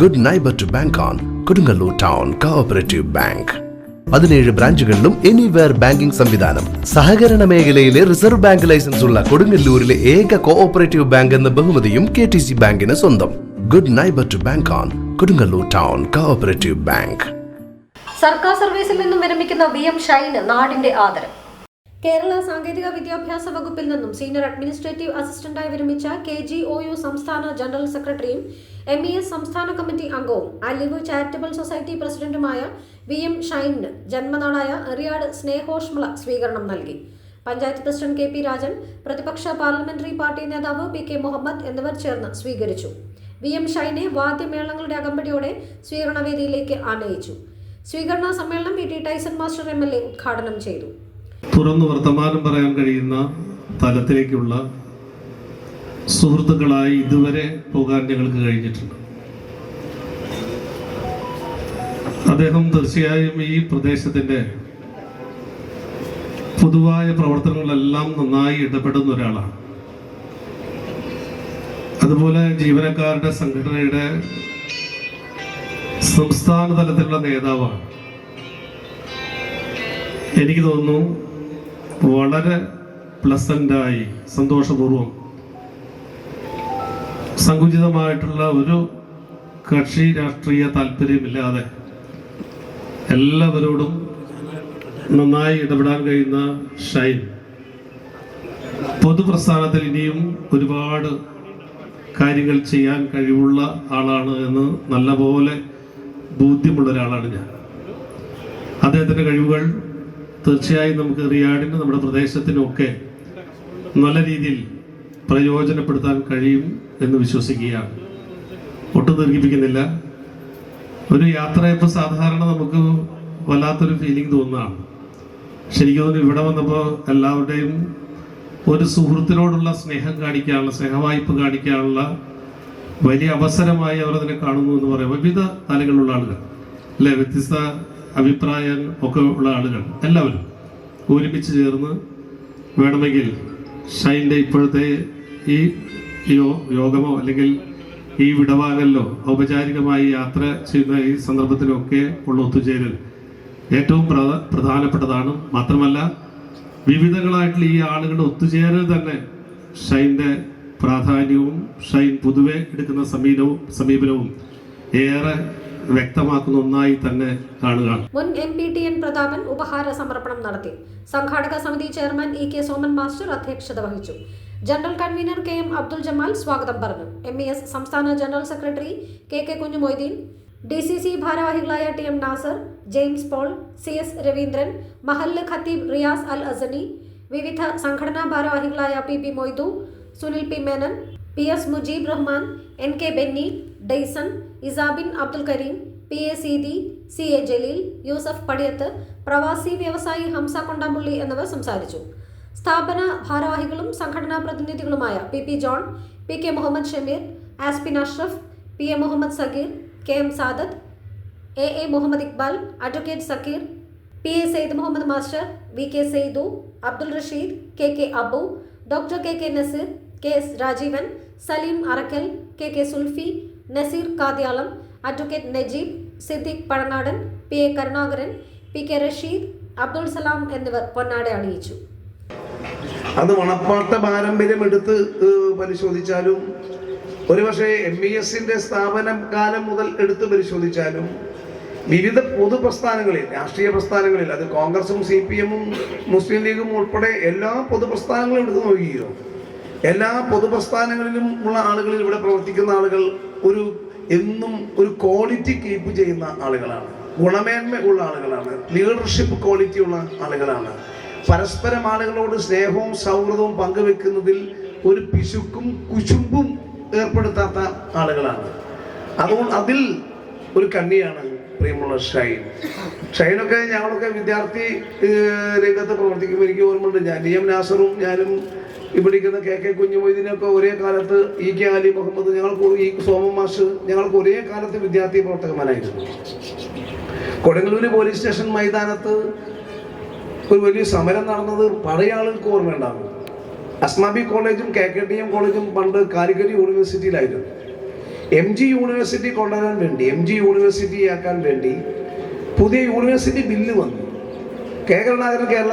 Good neighbour to bank on Kodungallur town cooperative bank പതിനേഴ് ബ്രാഞ്ചുകളിലും anywhere banking സംവിധാനം. സഹകരണ മേഖലയിലെ റിസർവ് ബാങ്ക് ലൈസൻസ് ഉള്ള കൊടുങ്ങല്ലൂരിലെ ഏക കോഓപ്പറേറ്റീവ് ബാങ്ക് എന്ന ബഹുമതിയും കെ ടി സി ബാങ്കിന് സ്വന്തം. Good neighbour to bank on Kodungallur town cooperative bank സർക്കാർ സർവീസിൽ നിന്നും വിരമിക്കുന്ന വി എം ഷൈന് നാടിന്റെ ആദരം. കേരള സാങ്കേതിക വിദ്യാഭ്യാസ വകുപ്പിൽ നിന്നും സീനിയർ അഡ്മിനിസ്ട്രേറ്റീവ് അസിസ്റ്റന്റായി വിരമിച്ച കെ ജി ഒ യു സംസ്ഥാന ജനറൽ സെക്രട്ടറിയും എം ഇ എസ് സംസ്ഥാന കമ്മിറ്റി അംഗവും അലിവ് ചാരിറ്റബിൾ സൊസൈറ്റി പ്രസിഡന്റുമായ വി എം ഷൈനിന് ജന്മനാടായ എറിയാട് സ്നേഹോഷ്മള സ്വീകരണം നൽകി. Panchayat president K P Rajan പ്രതിപക്ഷ പാർലമെന്ററി പാർട്ടി നേതാവ് പി കെ മുഹമ്മദ് എന്നിവർ ചേർന്ന് സ്വീകരിച്ചു. വി എം ഷൈനെ വാദ്യമേളങ്ങളുടെ അകമ്പടിയോടെ സ്വീകരണവേദിയിലേക്ക് ആനയിച്ചു. സ്വീകരണ സമ്മേളനം V T Tyson master M L A ഉദ്ഘാടനം ചെയ്തു. തുറന്നു വർത്തമാനം പറയാൻ കഴിയുന്ന തലത്തിലേക്കുള്ള സുഹൃത്തുക്കളായി ഇതുവരെ പോകാൻ ഞങ്ങൾക്ക് കഴിഞ്ഞിട്ടുണ്ട്. അദ്ദേഹം തീർച്ചയായും ഈ പ്രദേശത്തിന്റെ പൊതുവായ പ്രവർത്തനങ്ങളെല്ലാം നന്നായി ഇടപെടുന്ന ഒരാളാണ്. അതുപോലെ ജീവനക്കാരുടെ സംഘടനയുടെ സംസ്ഥാന തലത്തിലുള്ള നേതാവാണ്. എനിക്ക് തോന്നുന്നു വളരെ പ്ലസന്റായി സന്തോഷപൂർവം സങ്കുചിതമായിട്ടുള്ള ഒരു കക്ഷി രാഷ്ട്രീയ താല്പര്യമില്ലാതെ എല്ലാവരോടും നന്നായി ഇടപെടാൻ കഴിയുന്ന ഷൈൻ. പൊതുപ്രസ്ഥാനത്തിൽ ഇനിയും ഒരുപാട് കാര്യങ്ങൾ ചെയ്യാൻ കഴിവുള്ള ആളാണ് എന്ന് നല്ലപോലെ ബോധ്യമുള്ള ഒരാളാണ് ഞാൻ. അദ്ദേഹത്തിന്റെ കഴിവുകൾ തീർച്ചയായും നമുക്ക് റിയാഡിനും നമ്മുടെ പ്രദേശത്തിനുമൊക്കെ നല്ല രീതിയിൽ പ്രയോജനപ്പെടുത്താൻ കഴിയും എന്ന് വിശ്വസിക്കുകയാണ്. ഒട്ടും ദീർഘിപ്പിക്കുന്നില്ല. ഒരു യാത്രയപ്പോൾ സാധാരണ നമുക്ക് വല്ലാത്തൊരു ഫീലിംഗ് തോന്നുന്നതാണ്. ശരിക്കും തോന്നുന്നു ഇവിടെ വന്നപ്പോൾ എല്ലാവരുടെയും ഒരു സുഹൃത്തിനോടുള്ള സ്നേഹം കാണിക്കാനുള്ള സ്നേഹവായ്പ കാണിക്കാനുള്ള വലിയ അവസരമായി അവർ അതിനെ കാണുന്നു എന്ന് പറയാം വിവിധ തലങ്ങളിലുള്ള ആളുകൾ. അല്ലെ? വ്യത്യസ്ത അഭിപ്രായം ഒക്കെ ഉള്ള ആളുകൾ എല്ലാവരും ഒരുമിച്ച് ചേർന്ന് വേണമെങ്കിൽ ഷൈന്റെ ഇപ്പോഴത്തെ ഈ യോഗമോ അല്ലെങ്കിൽ ഈ വിടവാങ്ങലിലോ ഔപചാരികമായി യാത്ര ചെയ്യുന്ന ഈ സന്ദർഭത്തിലൊക്കെ ഉള്ള ഒത്തുചേരൽ ഏറ്റവും പ്രധ- പ്രധാനപ്പെട്ടതാണ്. മാത്രമല്ല വിവിധങ്ങളായിട്ടുള്ള ഈ ആളുകളുടെ ഒത്തുചേരൽ തന്നെ ഷൈന്റെ പ്രാധാന്യവും ഷൈൻ പൊതുവെ എടുക്കുന്ന സമീപനവും സമീപനവും ഏറെ വ്യക്തമാക്കുന്ന ഒന്നായി തന്നെ കാണുക. മുൻ M P T N Prathapan ഉപഹാര സമർപ്പണം നടത്തി. സംഘാടക സമിതി chairman E K Soman master അധ്യക്ഷത വഹിച്ചു. General convener K M Abdul Jamal സ്വാഗതം പറഞ്ഞു. എം ഇ എസ് സംസ്ഥാന general secretary K K Kunjumoideen D C C ഭാരവാഹികളായ T M Nasar James Paul C S Raveendran മഹല്ല് ഖത്തീബ് റിയാസ് അൽ അസനി വിവിധ സംഘടനാ ഭാരവാഹികളായ P P Moidu Sunil P Menon P S Mujeeb Rahman N K Benny Dayson Isabin Abdul Kareem P A Seethi C A Jaleel Yusuf Padiyath പ്രവാസി വ്യവസായി ഹംസ കൊണ്ടാമ്പുള്ളി എന്നിവർ സംസാരിച്ചു. സ്ഥാപന ഭാരവാഹികളും സംഘടനാ പ്രതിനിധികളുമായ P P John P K Muhammad Shameer Aspin Ashraf P A Muhammad Sageer K M Sadath A A Muhammad Iqbal advocate Sakkeer P A Sayed Muhammad master V K Saidu Abdul Rasheed K K Abu doctor K K Naseer K S Rajeevan Salim Arakkal K K Sulfi Naseer Kadyalam advocate Najeeb Siddique Pazhanadan P A Karunakaran P K Rasheed Abdul Salam എന്നിവർ പൊന്നാട അണിയിച്ചു അത് മണപ്പാട്ട പാരമ്പര്യം എടുത്ത് പരിശോധിച്ചാലും ഒരുപക്ഷെ M E എസിന്റെ സ്ഥാപനം കാലം മുതൽ എടുത്ത് പരിശോധിച്ചാലും വിവിധ പൊതു പ്രസ്ഥാനങ്ങളിൽ രാഷ്ട്രീയ പ്രസ്ഥാനങ്ങളിൽ അത് കോൺഗ്രസും സി പി എമ്മും മുസ്ലിം ലീഗും ഉൾപ്പെടെ എല്ലാ പൊതു പ്രസ്ഥാനങ്ങളും എടുത്ത് നോക്കിയോ? എല്ലാ പൊതു പ്രസ്ഥാനങ്ങളിലും ഉള്ള ആളുകളിൽ ഇവിടെ പ്രവർത്തിക്കുന്ന ആളുകൾ ഒരു എന്നും ഒരു ക്വാളിറ്റി കീപ്പ് ചെയ്യുന്ന ആളുകളാണ്. ഗുണമേന്മ ഉള്ള ആളുകളാണ്. ലീഡർഷിപ്പ് ക്വാളിറ്റി ഉള്ള ആളുകളാണ്. പരസ്പരം ആളുകളോട് സ്നേഹവും സൗഹൃദവും പങ്കുവെക്കുന്നതിൽ ഒരു പിശുക്കും കുശുമ്പും ഏർപ്പെടുത്താത്ത ആളുകളാണ്. അതുകൊണ്ട് അതിൽ ഒരു കണ്ണിയാണ് പ്രിയമുള്ള ഷൈൻ. ഷൈനൊക്കെ ഞങ്ങളൊക്കെ വിദ്യാർത്ഥി രംഗത്ത് പ്രവർത്തിക്കുമ്പോൾ എനിക്ക് ഓർമ്മയുണ്ട്. ഞാൻ ഡി എം നാസറും ഞാനും ഇവിടിക്കുന്ന കെ കെ കുഞ്ഞുമൊയ്തീനൊക്കെ ഒരേ കാലത്ത് ഇ കെ അലി മുഹമ്മദ് ഞങ്ങൾക്ക് ഈ സോമൻ മാഷ് ഞങ്ങൾക്ക് ഒരേ കാലത്ത് വിദ്യാർത്ഥി പ്രവർത്തകന്മാരായിരുന്നു. കൊടുങ്ങല്ലൂർ പോലീസ് സ്റ്റേഷൻ മൈതാനത്ത് ഒരു വലിയ സമരം നടന്നത് പഴയ ആളുകൾക്ക് ഓർമ്മയുണ്ടാകും അസ്മാബി കോളേജും കെ കെ ടി എം കോളേജും പണ്ട് കാലിക്കറ്റ് യൂണിവേഴ്സിറ്റിയിലായിരുന്നു. എം ജി യൂണിവേഴ്സിറ്റി കൊണ്ടുവരാൻ വേണ്ടി എം ജി യൂണിവേഴ്സിറ്റി ആക്കാൻ വേണ്ടി പുതിയ യൂണിവേഴ്സിറ്റി ബില്ല് വന്നു. കെ കേരള